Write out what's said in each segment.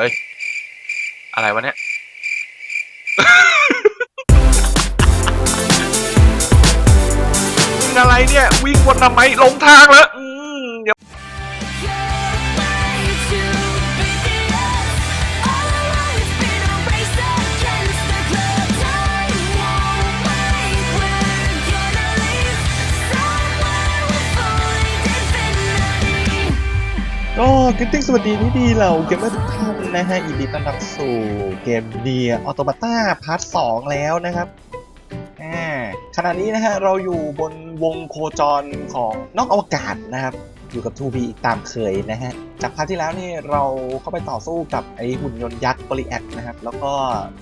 เอ้ย อะไรวะเนี่ยอะไรเนี่ย วิ่งวนทำไมหลงทางแล้วอืมเดี๋ยวก็กิตติ้งสวัสดีนี่ดีเราเกมเมอร์ทุกท่าน นะฮะยินดีต้อนรับสู่เกมเดียออโตมาต้าพาร์ทสองแล้วนะครับอ่าขณะนี้นะฮะเราอยู่บนวงโคจรของนอกอวกาศนะครับ อยู่กับ 2B อีกตามเคยนะฮะ จากพาร์ทที่แล้วนี่เราเข้าไปต่อสู้กับไอหุ่นยนต์ยักษ์บริแอคนะครับ แล้วก็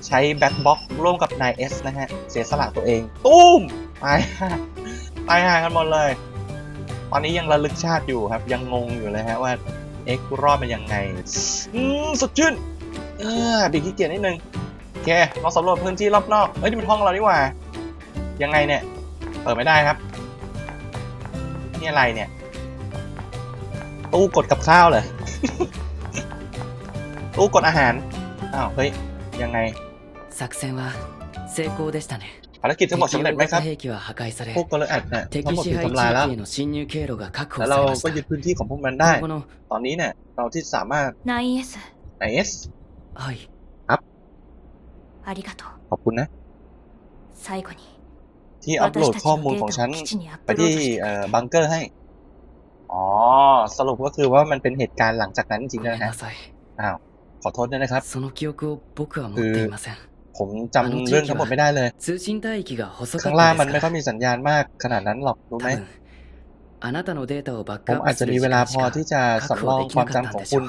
ใช้แบ็คบ็อกร่วมกับนายเอสนะฮะ เสียสละตัวเอง ตุ้มตายหาตายห่ากันหมดเลย ตอนนี้ยังระลึกชาติอยู่ครับ ยังงงอยู่เลยฮะว่า เอ็กซ์รอดมันยังไง อืมสดชื่นเออบีขี้เกียจนิดนึง โอเคลองสำรวจพื้นที่รอบนอก เอ้ยนี่เป็นห้องเรานี่หว่า ยังไงเนี่ย เปิดไม่ได้ครับ นี่อะไรเนี่ย ตู้กดกับข้าวเหรอ ตู้กดอาหาร อ้าว เฮ้ย ยังไง 作戦は成功でしたね ภารกิจทั้งหมดสำเร็จไหมครับ พวกกลอัดเนี่ยทั้งหมดถูกทำลายแล้ว แล้วเราก็ยึดพื้นที่ของพวกมันได้ ตอนนี้เนี่ยเราที่สามารถนาเอสนาเอสครับขอบคุณนะ ที่อัปโหลดข้อมูลของฉันไปที่บังเกอร์ให้ อ๋อ สรุปก็คือว่ามันเป็นเหตุการณ์หลังจากนั้นจริงๆนะฮะ อ้าว ขอโทษด้วยนะครับคือ 記憶を僕は持っていません ผมจำเรื่องทั้งหมดไม่ได้เลย 通信帯域が細か ข้าง った ล่าง で มัน す ไม่ か ค่อยมีสัญญาณมากขนาดนั้นหรอก รู้ไหม 多分あなたのデータをバッ ผม クアッ อาจ プ จะ する มี 時 เวลา 間 พ し อ か ที่จะสำรองความจำของคุณ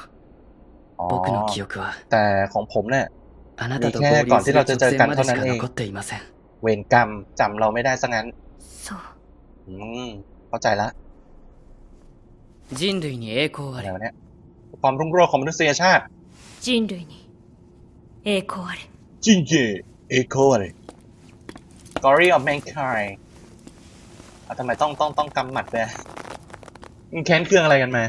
อ๋อ 僕の記憶は แต่ของผมเนี่ย あなたと見て合流する直前までしかก่อนที่เราจะเจอกันเท่านั้นเอง 残っていません เวรกรรมจำเราไม่ได้ซะงั้น そう อืม เข้าใจละ 人類に栄光あ อะไร れ วะเนี่ย ความรุ่งโรจน์ของมนุษยชาติ 人類に栄光あれ จริงจเอโคอะไร Story of Mankind อะทำไมต้องต้องต้องกำหมัดด้วยมึงแค้นเครื่องอะไรกันมา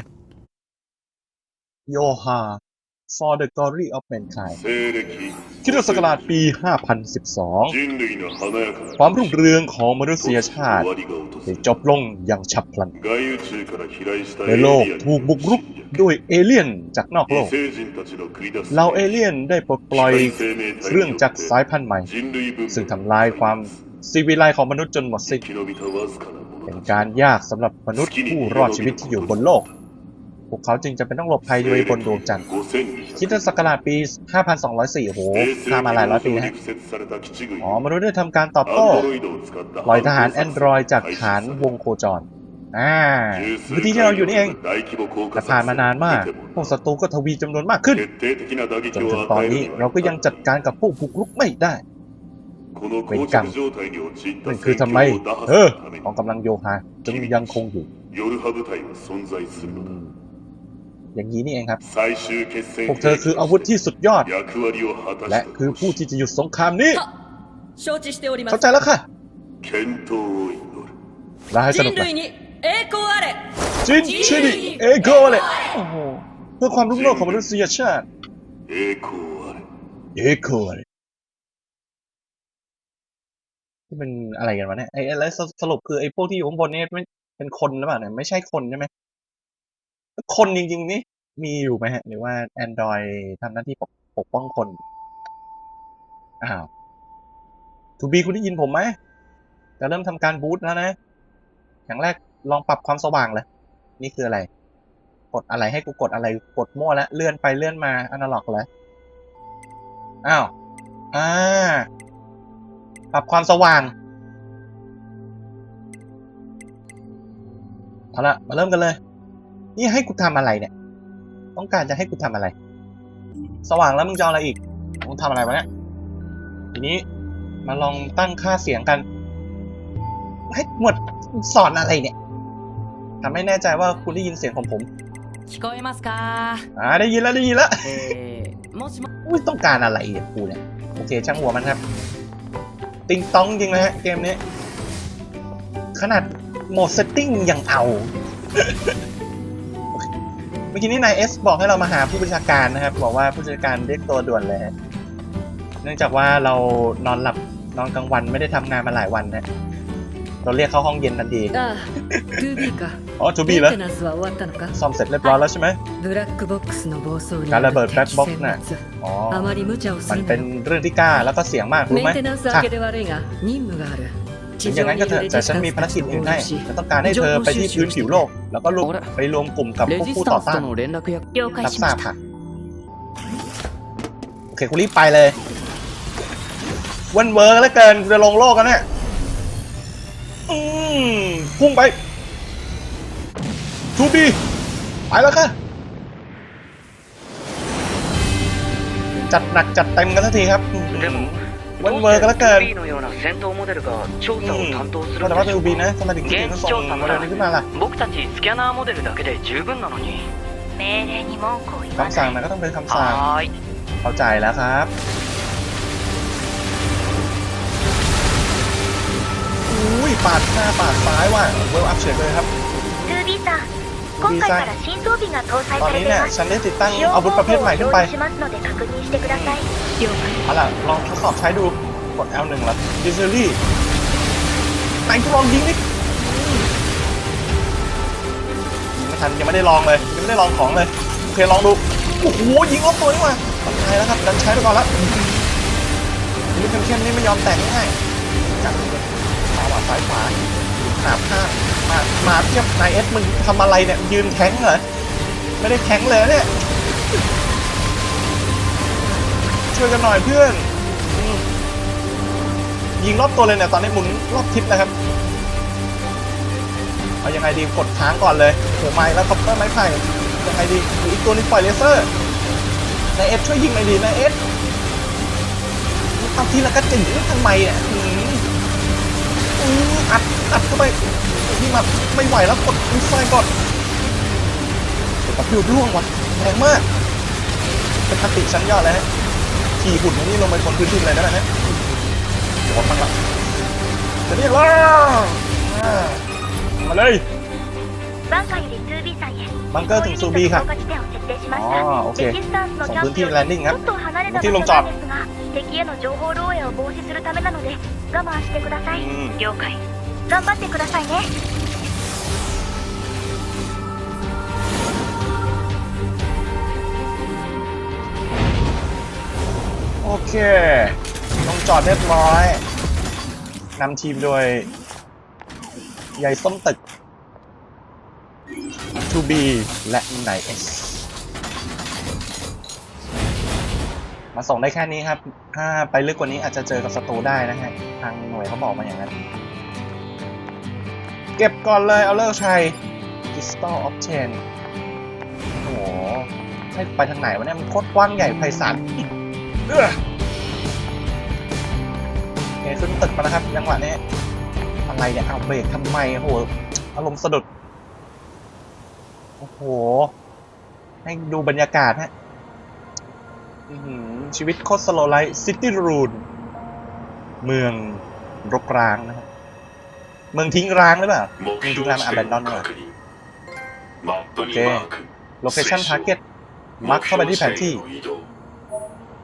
โยฮา for the glory of mankind คิดศักราชปี5,012 ความรุ่งเรืองของมนุษยชาติได้จบลงอย่างฉับพลันในโลกถูกบุกรุกด้วยเอเลี่ยนจากนอกโลก เราเอเลี่ยนได้ปลดปล่อยเครื่องจักรสายพันธุ์ใหม่ ซึ่งทำลายความซีวิไลของมนุษย์จนหมดสิ้นเป็นการยากสำหรับมนุษย์ผู้รอดชีวิตที่อยู่บนโลก พวกเขาจึงจะเป็นต้องหลบภัยอยู่บนดวงจันทร์คริดศักราชปี 5204 โอ้โหข้ามมาหลายร้อยปีนะฮะอ๋อมนุษย์ได้ทำการตอบโต้ปล่อยทหารแอนดรอยจากฐานวงโคจรอ่าวิธีที่เราอยู่นี่เองแต่ผ่านมานานมาก พวกศัตรูก็ทวีจำนวนมากขึ้น จนถึงตอนนี้เราก็ยังจัดการกับพวกบุกรุกไม่ได้เวรกรรมนั่นคือทำไม เออกองกำลังโยฮาจึงยังคงอยู่ อย่างนี้นี่เองครับ พวกเธอคืออาวุธที่สุดยอด และคือผู้ที่จะหยุดสงครามนี้เข้าใจแล้วค่ะลาให้สนุกนะจินชินิเอโกะเลยเพื่อความรุ่งโรจน์ของมนุษยชาติเอโกะเอโกะลยที่เป็นอะไรกันวะเนี่ยไอ้แล้วสรุปคือไอ้พวกที่อยู่ข้างบนเนี่ยเป็นคนหรือเปล่าเนี่ยไม่ใช่คนใช่ไหม คนจริง ๆ นี่มีอยู่ไหมฮะ หรือว่า Android ทำหน้าที่ปกปกป้องคน อ้าวทูบีคุณได้ยินผมไหมจะเริ่มทำการบูตแล้วนะ อย่างแรกลองปรับความสว่างเลย นี่คืออะไร กดอะไรให้กูกดอะไร กดมั่วแล้ว เลื่อนไปเลื่อนมาอนาล็อกเลยอ้าว อ่า ปรับความสว่าง เอาละมาเริ่มกันเลย นี่ให้กูทำอะไรเนี่ย ต้องการจะให้กูทำอะไร สว่างแล้วมึงจะอาอะไรอีกมึงทำอะไรวะเนี่ย ทีนี้มาลองตั้งค่าเสียงกัน ให้หมดสอนอะไรเนี่ยทำให้แน่ใจว่าคุณได้ยินเสียงของผมคิโกมัสกาอ่าได้ยินแล้วได้ยินแล้วอุ้ยต้องการอะไรอะกูเนี่ย โอเคช่างหัวมันครับ ติงต้องจริงนะฮะเกมนี้ ขนาดโหมดเซตติ้งยังเอา เมื่อกี้นี้นายเอสบอกให้เรามาหาผู้บัญชาการนะครับ บอกว่าผู้บัญชาการเรียกตัวด่วนเลย เนื่องจากว่าเรานอนหลับนอนกลางวันไม่ได้ทำงานมาหลายวันนะเราเรียกเข้าห้องเย็นทันทีอ๋อทูบี้แล้วซ่อมเสร็จเรียบร้อยแล้วใช่ไหมการระเบิดแบล็คบ็อกซ์น่ะมันเป็นเรื่องที่กล้าแล้วก็เสียงมากรู้ไหม ถึงอย่างนั้นก็เถอะแต่ฉันมีภารกิจอื่นให้ฉัต้องการให้เธอไปที่พื้นผิวโลก แล้วก็รวมไปรวมกลุ่มกับพวกผู้ต่อต้านรับทราบค่ะโอเคกูรีบไปเลยวันเวิร์กแล้วเกินจะลงโลกกันเนี่ยอืมพุ่งไปทูบีไปแล้วค่ะจัดหนักจัดเต็มกันทันทีครับเรื่อง มันเวอร์กันละกันนี่เราแต่ว่าเป็นอูบีนะทำไมถึงเก่งทั้งสองอะไรนี้ขึ้นมาล่ะคำสั่งนะก็ต้องเป็นคำสั่งเข้าใจแล้วครับอุ้ยปาดหน้าปาดซ้ายว่ะเวลอัพเฉยเลยครับ ดีจังตอนนี้เนี่ยฉันได้ติดตั้งอาวุธประเภทใหม่ขึ้นไปเอาล่ะลองทดสอบใช้ดูกด L1 แล้วดิสเซอรี่ไหนกูลองยิงดิยิไม่ทันยังไม่ได้ลองเลยยังไม่ได้ลองของเลยโอเคลองดูโอ้โหยิงรอกตัวนี่มาตายแล้วครับดันใช้ไปก่อนละนี่เข้มๆนี่ไม่ยอมแตกง่ายจับเลยตวาซ้ายขวาหนาบห้า มามาเทียบนายเอสมึงทำอะไรเนี่ย ยืนแข็งเหรอ ไม่ได้แข็งเลยเนี่ย ช่วยกันหน่อยเพื่อนอยิงรอบตัวเลยเนี่ย ตอนนี้หมุนรอบทิศนะครับ เอายังไงดีกดค้างก่อนเลยโหไม้แล้วคอปเตอร์ไม้ไผ่ยังไงดีหรืออีกตัวนึงปล่อยเลเซอร์นายเอฟช่วยยิงหน่อยดีนายเอฟทำทีละกระจิ๋งทำไมเนี่ย อื้ออัดอัดเข้าไปนี่มาไม่ไหวแล้วกดอินไซก่อนตะพิวร่วงว่ะแรงมากเป็นคติชั้นยอดเลยฮะขี่หุ่นนี่ลงไปบนพื้นดินเลยก็ได้ฮะเดี๋ยวมันละจะนี่ว้ามาเลยบังเกอร์ถึงซูบีค่ะอ๋อโอเคส่งพื้นที่แลนดิ้งครับพื้นที่ลงจอด 敵への情報漏洩を防止するためなので我慢してください、うん、了解。頑張ってくださいね。โอเค ต้องจอดเรียบร้อย。นำทีมโดยยายส้มตึก 2B และ มาส่งได้แค่นี้ครับ ถ้าไปลึกกว่านี้อาจจะเจอกับศัตรูได้นะฮะ ทางหน่วยเขาบอกมาอย่างนั้น เก็บก่อนเลยเอาเลิกชัย Crystal of Chain โอ้โหให้ไปทางไหนวะเนี่ยมันโคตรกว้างใหญ่ไพศาลเอื้อโอเคขึ้นตึกมาแล้วครับจังหวะนี้อะไรเนี่ยเอาเบรกทำไมโอ้โหอารมณ์สะดุด โอ้โห ให้ดูบรรยากาศฮะ ชีวิตโคตรสโลไลท์ซิตี้รูนเมืองรกร้างนะครับ เมืองทิ้งร้างหรือเปล่าเมืองทิ้งร้างอับแบนดอนหรอโอเคโลเคชั่นทาร์เก็ตมาร์คเข้าไปที่แผนที่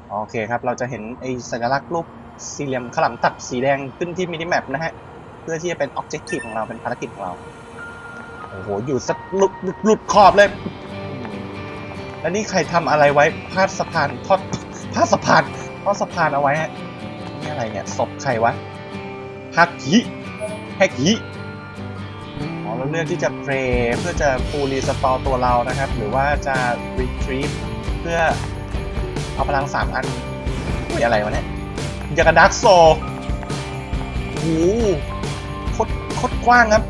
โอเคครับ เราจะเห็นไอ้สัญลักษณ์รูปสี่เหลี่ยมขลังตัดสีแดงขึ้นที่มินิแมปนะฮะ เพื่อที่จะเป็นออบเจกตีฟของเราเป็นภารกิจของเรา โอ้โห อยู่สักหลุดหลุดขอบเลย แล้วนี่ใครทำอะไรไว้พาดสะพานทอดพาดสะพานทอดสะพานเอาไว้ฮะนี่อะไรเนี่ยศพใครวะฮักฮิแฮกฮิอ๋อเราเลือกที่จะเพลเพื่อจะฟูรีสตอร์ตัวเรานะครับ หรือว่าจะรีทรีฟเพื่อเอาพลังสามอันอุ้ยอะไรวะเนี่ยยากระดักโซโอ้โหโคตรโคตรกว้างครับ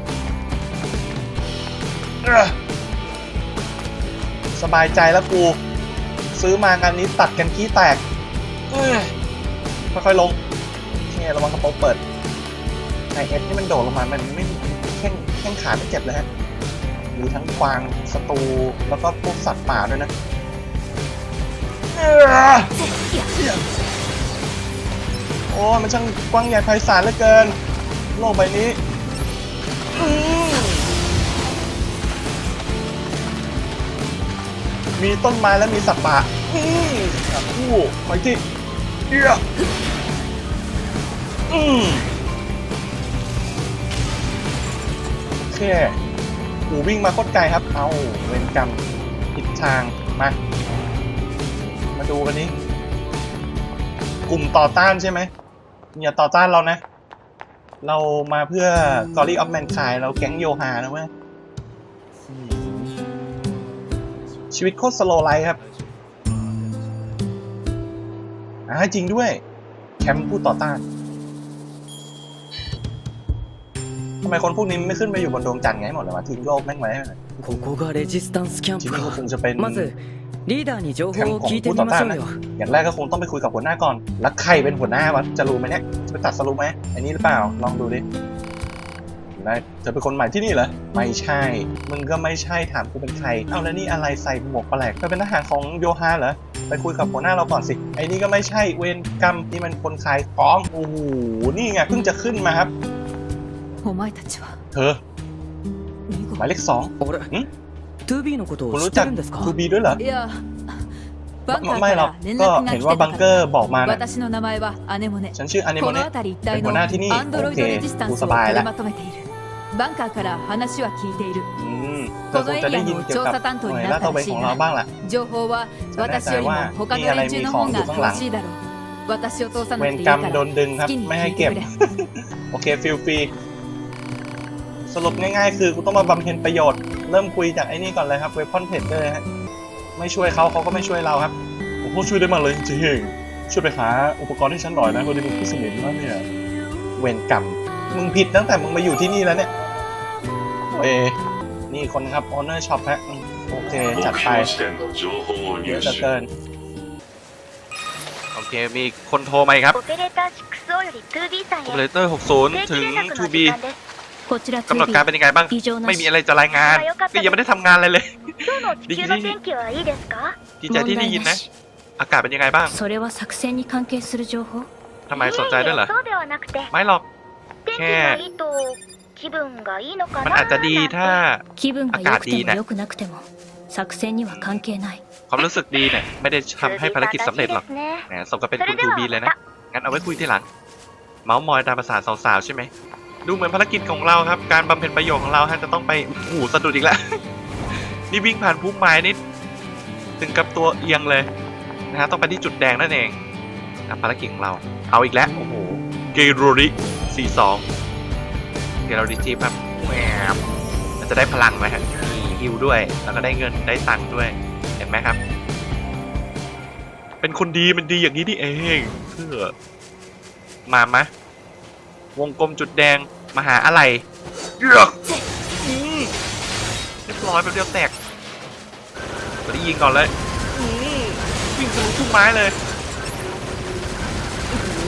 สบายใจแล้วกู ซื้อมางานนี้ตัดกันขี้แตกค่อยๆลงโอเคระวังกระโปรงเปิดในเอฟนี่มันโดดลงมา มันไม่แข้งแข้งขาไม่เจ็บเลยฮะมีทั้งกวางสตูแล้วก็พวกสัตว์ป่าด้วยนะเอ้โอ้มันช่างกว้างใหญ่ไพศาลเหลือเกิน โลกใบนี้ มีต้นไม้และมีสัตว์ป่าอืมสัตว์คู่ไปที่เอี้ยอืมโอเคหูวิ่งมาโคตรไกลครับ เอาเวรกรรมผิดทาง มา มาดูกันนี้ กลุ่มต่อต้านใช่ไหมอย่าต่อต้านเรานะ เรามาเพื่อ Glory of Mankind เราแก๊งโยฮานะเว้ย ชีวิตโคตรสโลไลฟ์ครับอ่าจริงด้วย แคมป์ผู้ต่อต้านทำไมคนพวกนี้ไม่ขึ้นไปอยู่บนดวงจันทร์ไงหมดเลยวะทิ้งโลกแม่งไว้ให้หน่อย ここがレジスタンスキャン ที่ プ นี่ก็ か คงจะเป็น まずリーダーに情 แคม 報 ป์ を ของ 聞いて ผู้ み ต่อ ま ต้า し น ょう นะ よ อย่างแรกก็คงต้องไปคุยกับหัวหน้าก่อน แล้วใครเป็นหัวหน้าวะ จะรู้ไหมเนี่ยจะไปตัดสรุปไหมอันนี้หรือเปล่า ลองดูดิ ได้เธอเป็นคนใหม่ที่นี่เหรอไม่ใช่ มึงก็ไม่ใช่ถามกูเป็นใครเอาแล้วนี่อะไรใส่หมวกแปลกเธอเป็นทหารของโยฮาเหรอไปคุยกับหัวหน้าเราก่อนสิ ไอ้นี่ก็ไม่ใช่เวรกรรมนี่มันคนขายของโอ้โหนี่ไงเพิ่งจะขึ้นมาครับเธอหมายเลขสองคุณรู้จักทูบีด้วยเหรอไม่หรอกก็เห็นว่าบังเกอร์บอกมานะฉันชื่ออเนโมเนเป็นหัวหน้าที่นี่ โอเคกูสบายแล้ว バンカーから話は聞いている อืมเธอคงจะได้ยินเกี่ยวกับหน่วยลาดตระเวนของเราบ้างล่ะ 情報は私よりも他の連中の方が詳しいだろう私を通さ เว なく ร ていい กร からรมโดนดึงครับ 好きに ไม่ให้ 聞いて เก็บ くれ โอเคฟิลฟรีสรุปง่ายๆ คือกูต้องมาบำเพ็ญประโยชน์ เริ่มคุยจากไอ้นี่ก่อนเลยครับเวพอนเพจเลยฮะไม่ช่วยเขาเขาก็ไม่ช่วยเราครับผมก็ช่วยได้มาเลยจริงๆช่วยไปหาอุปกรณ์ให้ฉันหน่อยนะพอดีมึงพี่สนิมแล้วเนี่ย เวรกรรม มึงผิดตั้งแต่มึงมาอยู่ที่นี่แล้วเนี่ย เอ นี่คนครับ o อ n e r Shop ฮะโอเค จัดไปเยอะเกิน โอเค มีคนโทรมาอีครับ โอเปอเรเตอร์ 60 ถึง 2B กำหนดการเป็นยังไงบ้าง ไม่มีอะไรจะรายงานก็ยังไม่ได้ทำงานอะไรเลยที่ดีใจที่ได้ยินนะ อากาศเป็นยังไงบ้างทำไมสนใจด้วยเหรอ ไม่หรอก แค่ 気分がいいのか มัน な อาจจะดี なんて ถ้า 気分が良くても良くなくても作戦には関係ない ความรู้สึกดีเนี่ย ไม่ได้ทำให้ภารกิจสำเร็จหรอก 数字正しいですね แหมสมกับเป็น そ คุ れ ณ で ทู は บีเลย ま นะ た งั้นเอาไว้คุยทีหลัง เมาส์มอยตามภาษาสาวๆใช่ไหม ดูเหมือนภารกิจของเราครับ การบำเพ็ญประโยชน์ของเราฮะจะต้องไปโอ้โหสะดุดอีกแล้ว นี่วิ่งผ่านพุ่มไม้นี่ถึงกับตัวเอียงเลยนะฮะต้องไปที่จุดแดงนั่นเองนะภารกิจของเรา เอาอีกแล้ว โอ้โห เกโรริ42 เกโรริจีบครับแหวมมันจะได้พลังไหมฮะมีฮิวด้วย แล้วก็ได้เงินได้ตังค์ด้วย เห็นไหมครับ เป็นคนดีมันดีอย่างนี้นี่เองเพื่อมามะวงกลมจุดแดงมาหาอะไรเยือกอืมเรียบร้อยแบบเดียวแตกตัวนี้ยิงก่อนเลยวิ่งทะลุทุ่งไม้เลยโอ้โห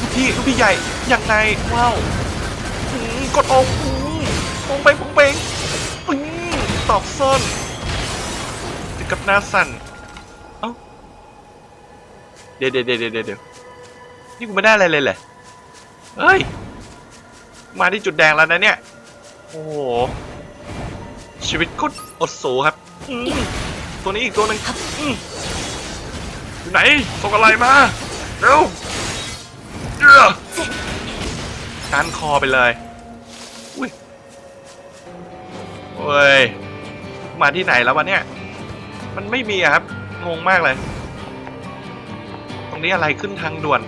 ลูกพี่ลูกพี่ใหญ่อย่างไงว้าว กดออืมปงเปงปงเปงอืมตอกซ่อนถึงกับหน้าสั่นเอ้าเดี๋ยวเดี๋ยวเดี๋ยวเดี๋ยวนี่กูไม่ได้อะไรเลยเหรอเฮ้ย มาที่จุดแดงแล้วนะเนี่ย โอ้โห ชีวิตโคตรอดสูครับอืตัวนี้อีกตัวหนึ่งอืมอยู่ไหนส่งอะไรมา เร็วเย้การคอไปเลย เว้ย มาที่ไหนแล้ววะเนี่ย มันไม่มีอะครับ งงมากเลย ตรงนี้อะไรขึ้นทางด่วน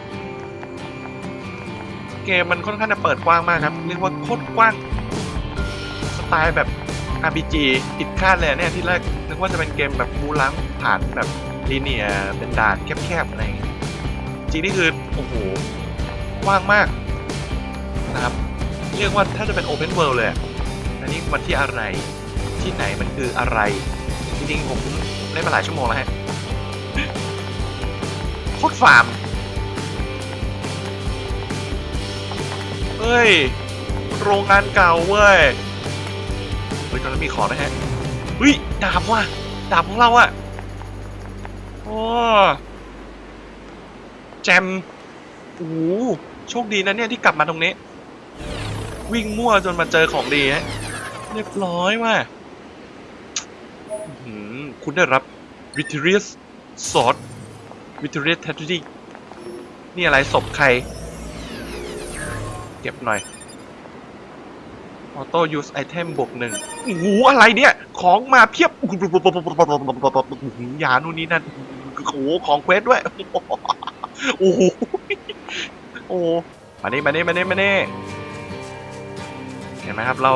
เกมมันค่อนข้างจะเปิดกว้างมากครับ เรียกว่าโคตรกว้าง สไตล์แบบ RPG ผิดคาดเลยเนี่ยที่แรกนึกว่าจะเป็นเกมแบบบูล้างผ่านแบบลีเนียเป็นด่านแคบๆอะไรอย่างเงี้ยจริงนี่คือ โอ้โหกว้างมากนะครับ เรียกว่าถ้าจะเป็น Open World เลย อันนี้มันที่อะไร ที่ไหนมันคืออะไร จริงๆผมเล่นมาหลายชั่วโมงแล้วฮะโคตรฟาร์มเฮ้ย โรงงานเก่าเว้ย เฮ้ยตอนนั้นมีของนะฮะเฮ้ยดาบว่ะดาบของเราอะโอ้แจมโอ้โชคดีนะเนี่ยที่กลับมาตรงนี้ วิ่งมั่วจนมาเจอของดีฮะ เรียบร้อยว่ะคุณได้รับวิทเรียสซอดวิทเรียสแทตตี้นี่อะไรศพใคร เก็บหน่อย ออโต้ยูสไอเทมบวกหนึ่งโอ้โหอะไรเนี่ย ของมาเพียบโอ้โหยานู่นนี่นั่นโอ้โหของเควสด้วย โอ้โหโอ้มาเน่มาเน่มาเน่มาเน่ ห็นไหมครับ เรา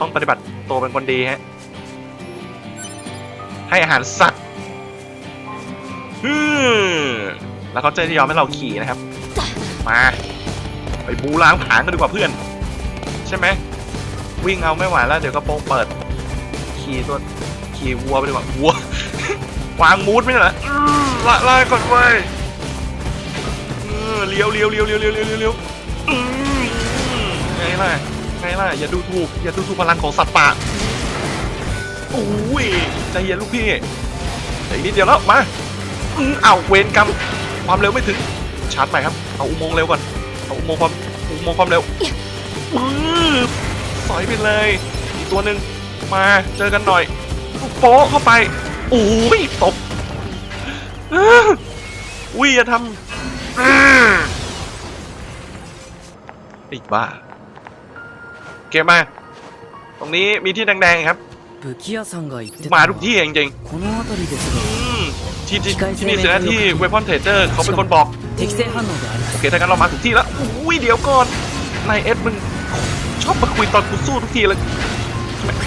ต้องปฏิบัติตัวเป็นคนดีฮะให้อาหารสัตว์ฮึแล้วเขาจะยอมให้เราขี่นะครับ มาไปบูล้างผาญกันดีกว่าเพื่อน ใช่ไหมวิ่งเอาไม่ไหวแล้วเดี๋ยวกระโปรงเปิด ขี่ตัวขี่วัวไปดีกว่าวัววางมูดไม่ได้เหรอละลายก่อนเว้ยเลี้ยวเลี้ยวเลี้ยวเลี้ยวเลี้ยวเลี้ยวเลี้ยวไงล่ะ ไงล่ะ อย่าดูถูก อย่าดูถูกพลังของสัตว์ป่าโอ้ยใจเย็นลูกพี่แต่อีกนิดเดียวแล้ว มาอื้อเอาเวรกรรมความเร็วไม่ถึง ชาร์จใหม่ครับ เอาอุโมงค์เร็วก่อน เอาอุโมงค์ความ อุโมงค์ความเร็วปื้อสอยไปเลย อีกตัวหนึ่งมาเจอกันหน่อย โป๊ะเข้าไปโอ้ยตบอุ้ยอย่าทำอื้อไอ้บ้า เกมมาตรงนี้มีที่แดงๆครับมาทุกที่จริงๆที่ที่ที่นี่เสือที่เวพอนเทเตอร์เขาเป็นคนบอกโอเคถ้างั้นเรามาถึงที่แล้วอุ้ยเดี๋ยวก่อนนายเอ็ดมึงชอบมาคุยตอนกูสู้ทุกทีเลย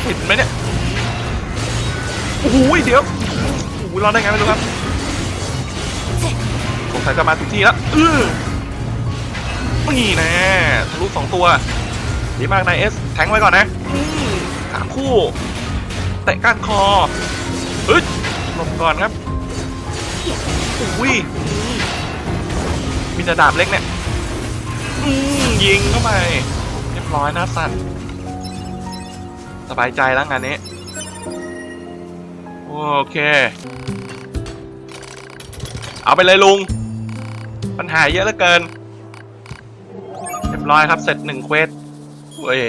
เห็นไหมเนี่ยโอ้ยเดี๋ยวโอ้ยรอดได้ไงไม่รู้ครับสงสัยจะมาถึงที่แล้วอือนี่แน่ทะลุสองตัว ดีมากนายเอสแทงไว้ก่อนนะสามคู่ เตะก้านคอเฮ้ยหลบก่อนครับอุ้ยมีแต่ดาบเล็กเนี่ยอืมยิงเข้าไปเรียบร้อยนะสั่นสบายใจแล้วงานนี้ โอเค เอาไปเลยลุง ปัญหาเยอะเหลือเกินเรียบร้อยครับเสร็จหนึ่งเควส เว้ย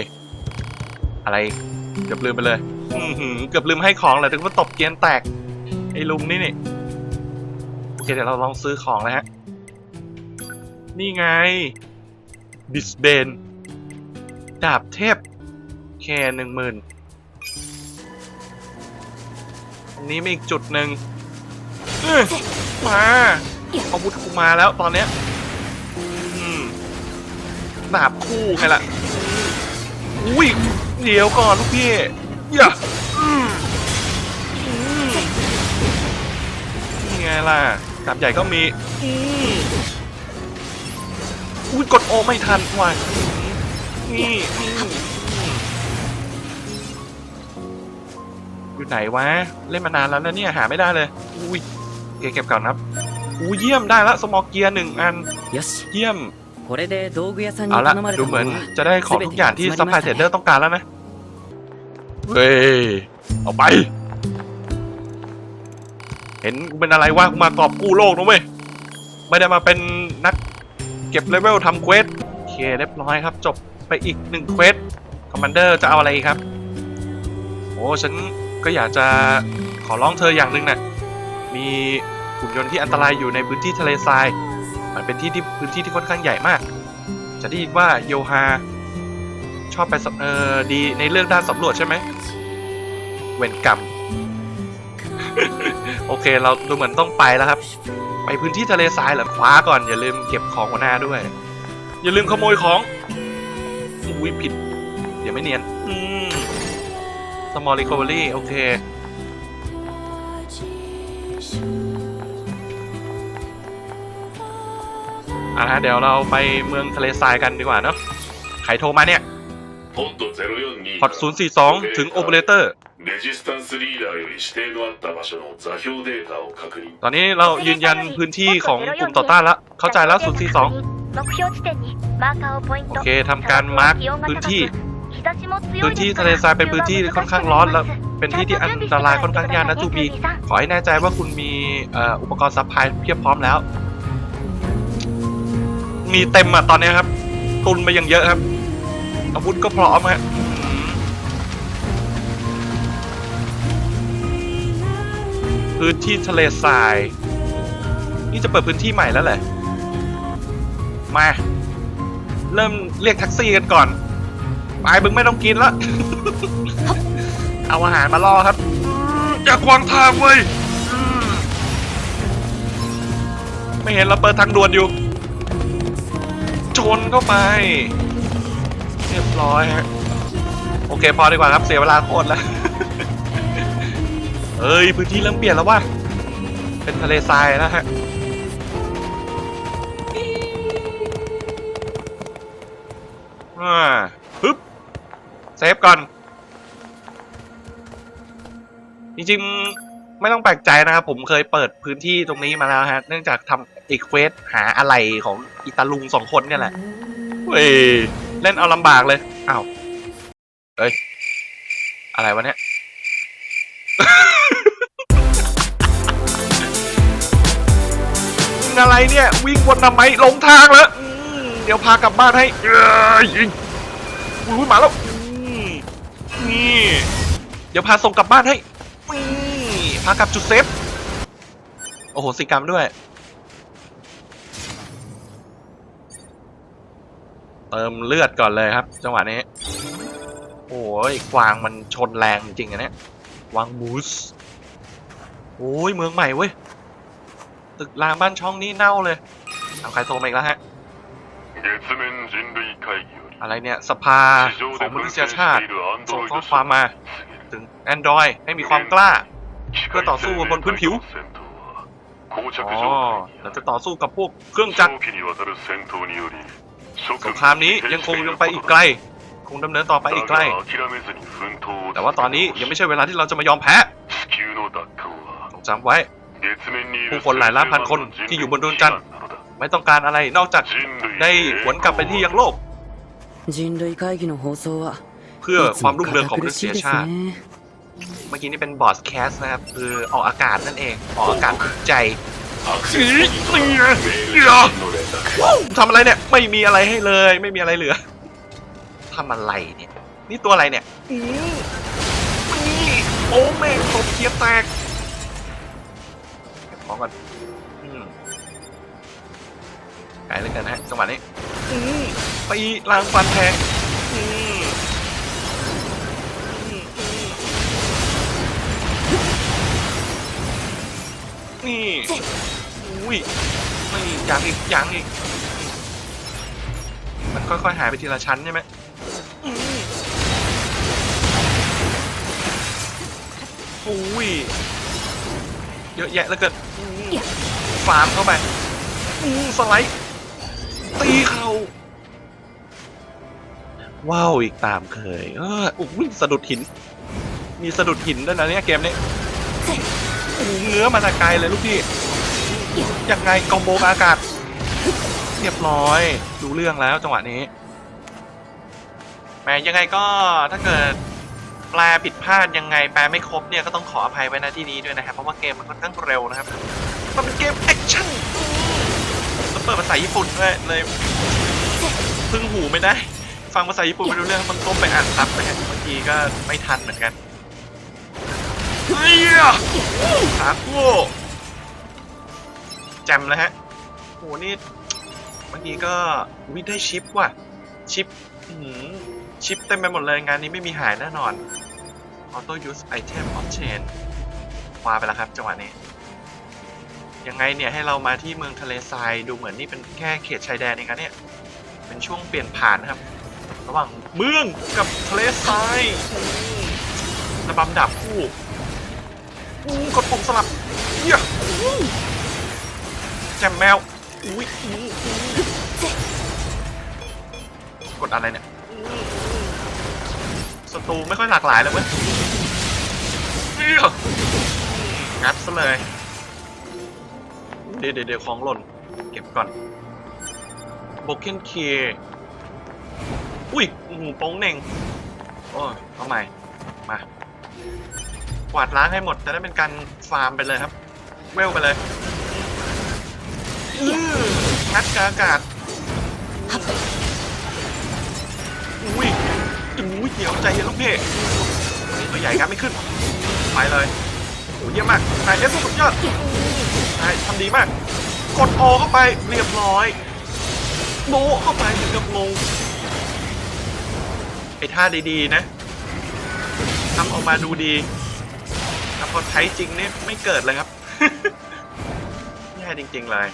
อะไรเกือบลืมไปเลยเกือบลืมให้ของเลยถึงว่าตบเกียนแตก ไอ้ลุงนี่นี่โอเคเดี๋ยวเราลองซื้อของเลยฮะ นี่ไงดิสเบนดาบเทพแค่หนึ่งหมื่นอันนี้มีอีกจุดหนึ่งมาอาวุธกูมาแล้วตอนเนี้ยดาบคู่ไงล่ะ อุ้ยเดี๋ยวก่อนลูกพี่อย่าอืมอืมนี่ไงล่ะดาบใหญ่ก็มีอืมอุ้ยกดโอไม่ทันว่ะนี่นี่อยู่ไหนวะ เล่นมานานแล้วนะเนี่ยหาไม่ได้เลย อุ้ยเก็บเก็บก่อนครับอุ้ยเยี่ยมได้ละสมอลเกียร์หนึ่งอันよしเยี่ยม เอาละดูเหมือนจะได้ของทุกอย่างที่ซัพพลายเซนเดอร์ต้องการแล้วนะ เฮ้ย เอาไป เห็นเป็นอะไรวะกูมากอบกู้โลกนะเว้ย ไม่ได้มาเป็นนักเก็บเลเวลทำเควสโอเคเรียบร้อยครับ จบไปอีกหนึ่งเควสคอมมานเดอร์จะเอาอะไรครับ โอ้ฉันก็อยากจะขอร้องเธออย่างหนึ่งนะ่ะมีกลุ่นยนต์ที่อันตรายอยู่ในพื้นที่ทะเลทราย มันเป็นที่ที่พื้นที่ที่ค่อนข้างใหญ่มาก จะได้ยินว่าโยฮาชอบไปเออดีในเรื่องด้านสำรวจใช่ไหมเวนกรรมโอเคเราดูเหมือนต้องไปแล้วครับ ไปพื้นที่ทะเลทรายหรอคว้าก่อนอย่าลืมเก็บของหัวหน้าด้วย อย่าลืมขโมยของอุ้ยผิด เดี๋ยวไม่เนียนอืม small recovery โอเค อะเดี๋ยวเราไปเมืองทะเลทรายกันดีกว่าเนาะใครโทรมาเนี่ยพอด042 ถึงโอเปอเรเตอร์ตอนนี้เรายืนยันพื้นที่ของกลุ่มต่อต้านล้วเข้าใจแล้ว 042 โอเคทำการมาร์คพื้นที่ พื้นที่ทะเลทรายเป็นพื้นที่ค่อนข้างร้อนแล้วเป็นที่ที่อันตรายค่อนข้างยากนะจูบีขอให้แน่ใจว่าคุณมีอุปกรณ์ซัพพลายเพียบพร้อมแล้ว มีเต็มอะตอนนี้ครับ ตุนไปอย่างเยอะครับ อาวุธก็พร้อมฮะพื้นที่ทะเลทราย นี่จะเปิดพื้นที่ใหม่แล้วแหละ มา เริ่มเรียกแท็กซี่กันก่อนไปมึงไม่ต้องกินละเอาอาหารมาล่อครับ อย่าขวางทางเว้ยไม่เห็นเราเปิดทางด่วนอยู่ นเข้าไป เรียบร้อยฮะ โอเคพอดีกว่าครับเสียเวลาโคตรแล้ว เอ้ย พื้นที่เริ่มเปลี่ยนแล้วว่ะ เป็นทะเลทรายแล้วฮะอ่าฮึบเซฟก่อน จริงๆ ไม่ต้องแปลกใจนะครับ ผมเคยเปิดพื้นที่ตรงนี้มาแล้วฮะ เนื่องจากทำ อีเควสหาอะไรของอิตาลุงสองคนเนี่ยแหละเฮ้ยเล่นเอาลำบากเลยอ้าวเอ้ย อะไรวะเนี่ยมึงอะไรเนี่ย วิ่งวนทำไมหลงทางแล้วอืมเดี๋ยวพากลับบ้านให้เอ้ยยิงอุ้ยมาแล้วอืมนี่เดี๋ยวพาส่งกลับบ้านให้นี่พากลับจุดเซฟ โอ้โหสิกรรมด้วย เติมเลือดก่อนเลยครับ จังหวะนี้ โอ้ยควางมันชนแรงจริงๆนะเนี่ยวางบูสโอ้ยเมืองใหม่เว้ย ตึกรางบ้านช่องนี้เน่าเลยเอาใครโซรมอีกแล้วฮะอะไรเนี่ยสภาของมนุษยชาติส่งข้อความมา ถึงแอนดรอยให้มีความกล้า เพื่อต่อสู้บนพื้นผิวอ๋อเราจะต่อสู้กับพวกเครื่องจักร สงครามนี้ยังคงยังไปอีกไกล คงดำเนินต่อไปอีกไกล แต่ว่าตอนนี้ยังไม่ใช่เวลาที่เราจะมายอมแพ้จงจำไว้ ผู้คนหลายล้านพันคนที่อยู่บนดวงจันทร์ไม่ต้องการอะไรนอกจากได้หวนกลับไปที่ยังโลก เพื่อความรุ่งเรืองของมนุษยชาติเมื่อกี้นี่เป็นบอสแคสนะครับ คือออกอากาศนั่นเอง ออกอากาศใจ ทำอะไรเนี่ย ไม่มีอะไรให้เลย ไม่มีอะไรเหลือทำอะไรเนี่ย นี่ตัวอะไรเนี่ยอือนี่โอ้แม่ตบเทียบแตกเก็บของก่อนไายเลยกันฮะจังหวะนี้อืไปล้างฟันแทงนี่ อุ้ยนี่ยังอีกยังอีก มันค่อยๆหายไปทีละชั้นใช่ไหมอืมอุ้ยเยอะแยะแล้วเกินอืมฟาร์มเข้าไปอืมสไลด์ ตีเขาว้าวอีกตามเคย เอออุ้ยสะดุดหิน มีสะดุดหินด้วยนะเนี่ยเกมนี้โอ้โหเงื้อมาแต่ไกลเลยลูกพี่ ยังไงกองโบกอากาศ เรียบร้อย ดูเรื่องแล้วจังหวะนี้แหมยังไงก็ถ้าเกิดแปลผิดพลาดยังไงแปลไม่ครบเนี่ยก็ต้องขออภัยไว้ณที่นี้ด้วยนะครับ เพราะว่าเกมมันค่อนข้างเร็วนะครับ มันเป็นเกมแอคชั่นแล้วเปิดภาษาญี่ปุ่นด้วยเลยพึ่งหูไม่ได้ ฟังภาษาญี่ปุ่นไม่รู้เรื่องต้องก้มไปอ่านซับนะฮะบางทีก็ไม่ทันเหมือนกันเฮ้ยขาโก้ แจมเลยฮะโหนี่เมื่อกี้ก็วิได้ชิปว่ะ ชิปหือชิปเต็มไปหมดเลยงานนี้ไม่มีหายแน่นอน Auto Use Item on Chain คว้าไปแล้วครับจังหวะนี้ ยังไงเนี่ยให้เรามาที่เมืองทะเลทรายดูเหมือนนี่เป็นแค่เขตชายแดนเองนะเนี่ย เป็นช่วงเปลี่ยนผ่านนะครับ ระหว่างเมืองกับทะเลทรายระบำดาบคู่อืมกดปุ่มสลับเยอืม แจมแมวอุ้ยกดอะไรเนี่ยศัตรูไม่ค่อยหลากหลายเลยเว้ยงัดซะเลยเดี๋ยวเดี๋ยวของหล่น เก็บก่อนโบเกนเคียอุ้ยหูโป้งเน่งโอ้ยเอาใหม่ มากวาดล้างให้หมดจะได้เป็นการฟาร์มไปเลยครับ เวลไปเลย อื้องัดกลางอากาศอุ้ยอุ้ยเดี๋ยวใจเย็นลูกพี่ตัวใหญ่งัดไม่ขึ้น ไปเลยอ้เยี่ยมมากนายเอสสุดยอดนายทำดีมาก กดออเข้าไปเรียบร้อยโบเข้าไปถึงกับงงไอ้ท่าดีๆนะทำออกมาดูดีแต่พอใช้จริงเนี่ยไม่เกิดเลยครับแย่จริงๆเลย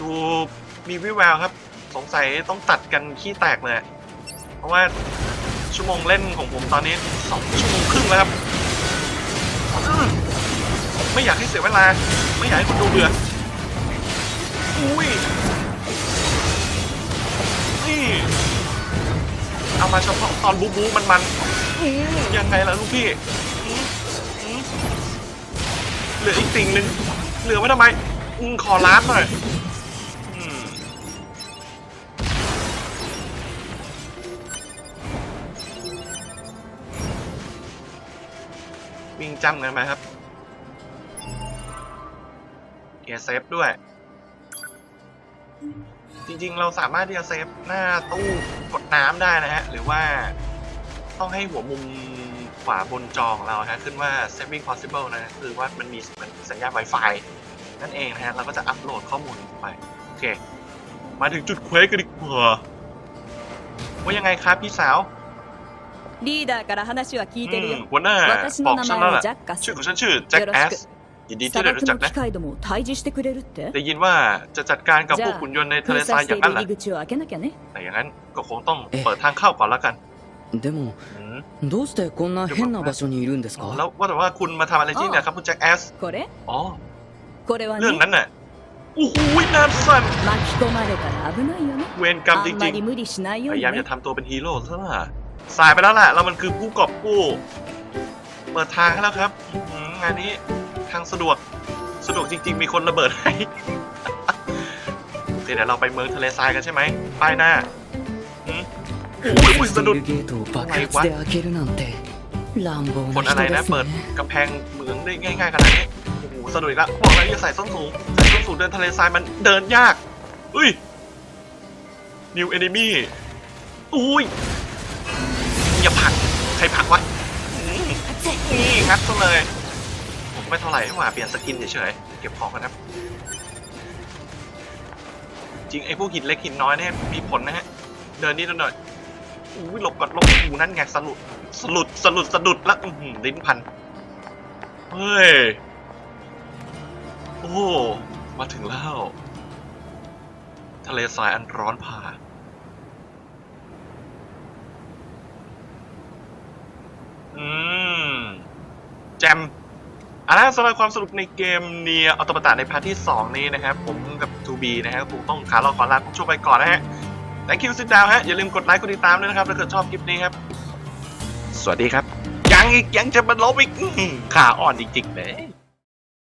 ดูมีวิแววครับ สงสัยต้องตัดกันขี้แตกเลย เพราะว่าชั่วโมงเล่นของผมตอนนี้สองชั่วโมงครึ่งแล้วครับมไม่อยากให้เสียเวลา ไม่อยากให้คนดูเบื่ออุ้ยนี่เอามาเฉพาะตอนบู๊บูมันมันๆยังไงล่ะลูกพี่เหลืออีกสิ่งหนึ่งเหลือไว้ทำไมอืมขอล้านหน่อย จำกันไหมครับ เกียร์เซฟด้วย จริงๆ เราสามารถที่จะเซฟหน้าตู้กดน้ำได้นะฮะ หรือว่าต้องให้หัวมุมขวาบนจอของเราฮะขึ้นว่า saving possible นะคือว่ามันมีมือนสัญญาณ Wi-Fi นั่นเองนะฮะ เราก็จะอัปโหลดข้อมูลไป โอเค มาถึงจุดเควสกันดีกว่าว่ายังไงครับพี่สาว リーダーから話は聞いてる อืม よ หัวหน้า 私 บอ の ก 名 ฉันแล้ว 前は ล่ะ ジャッカス ชื่อของฉันชื่อแจ็ค よろ แอ し ส く ยินดี 砂 ที่ได้ 漠 รู้จัก の นะ 機械どもを退治してくれるって ได้ยินว่าจะจัดการกับพวก じゃあ หุ่นยนต์ในทะเล 封 ทราย 鎖し อย่า て ง い นั้น る เหรอ 入り口を開けなきゃね แต่อย่างนั้นก็คงต้อง เอ๊ะ เปิดทางเข้าก่อนแล้วกัน でも อืม どうしてこんな変な場所にいるんですか แล้วว่าแต่ว่าคุณมาทำอะไรที่เนี่ยครับคุณแจ็คแอส これ อ๋อ これは เรื่อง ね นั้นน่ะโอ้โหน้ำสั่น 巻き込まれたら危ないよね เวรกรรม あ จ んま ริง り無理しない ๆ よ พ う ยายาม にね จะทำตัวเป็นฮีโร่ซะละ สายไปแล้วแหละเราวมันคือผู้กอบกู้ เปิดทางให้แล้วครับงานนี้ทางสะดวกสะดวกจริง ๆ มีคนระเบิดให้เดี๋ยวเราไปเมืองทะเลทรายกันใช่ไหมไป้หน้าอ้ยสะดุดอะไรวะคนอะไรนะเปิดกำแพงเหมืองได้ง่ายๆขนาดนี้โอ้โหสะดุดละบอกแล้วอย่าใส่ส้นสูงใส่ส้นสูงเดินทะเลทรายมันเดินยาก อุ้ย new enemy อุ้ย อย่าผักใครผักวะนี่งัดซะเลย ผมไม่เท่าไหร่หว่าเปลี่ยนสกินเฉยๆเก็บของกันครับ จริงไอ้พวกหินเล็กหินน้อยเนี่ยมีผลนะฮะ เดินนิดหน่อยอุ้ยหลบก่อนหลบอูนั่นไงสลุดสลุดสลุดสะดุดแล้วลิ้นพัน เฮ้ย โอ้ มาถึงแล้ว ทะเลทรายอันร้อนผ่า อืม แจมเอาละสำหรับความสนุกในเกมเนียอัตโตมาตาในพาร์ทที่ 2 นี้นะครับ ผมกับ 2B นะฮะคงต้องขาเราขอลาคุณผู้ชมไปก่อนนะฮะ thank you sit down ฮะ อย่าลืมกดไลค์กดติดตามด้วยนะครับถ้าเกิดชอบคลิปนี้ครับ สวัสดีครับ ยังอีกยังจะมาลบอีกอื้อหือขาอ่อนจริงๆเลย